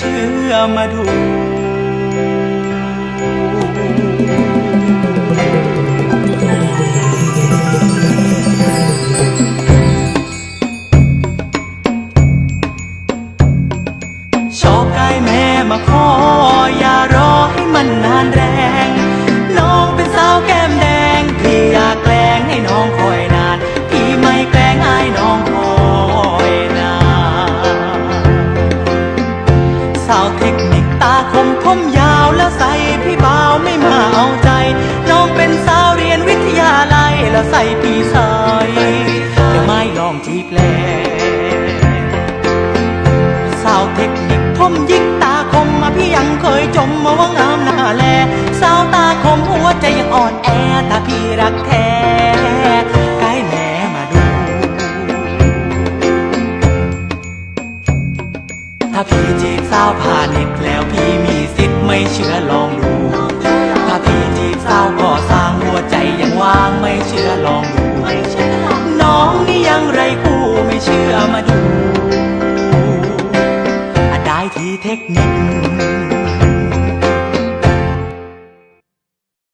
เชื่อมาดูชอบกายแม่มาขออย่า สาวเทคนิคตาคมผมยาวแล้วใส่พี่บ่าวไม่มาเอาใจ น้องเป็นสาวเรียนวิทยาลัยแล้วใส่พี่ใส่จะไม่ลองจีบแลสาวเทคนิคผมยิกตาคมมาพี่ยังเคยจมมาว่างามหน้าแลสาวตาคมหัวใจยังอ่อนแอถ้าพี่รักแท้ ถ้าพี่จีบสาวผ่านเน็ตแล้วพี่มีสิทธิ์ไม่เชื่อลองดู ถ้าพี่จีบสาวก่อสร้างหัวใจยังว่างไม่เชื่อลองดูน้องนี่ยังไรคู่ไม่เชื่อมาดูอะได้ทีเทคนิค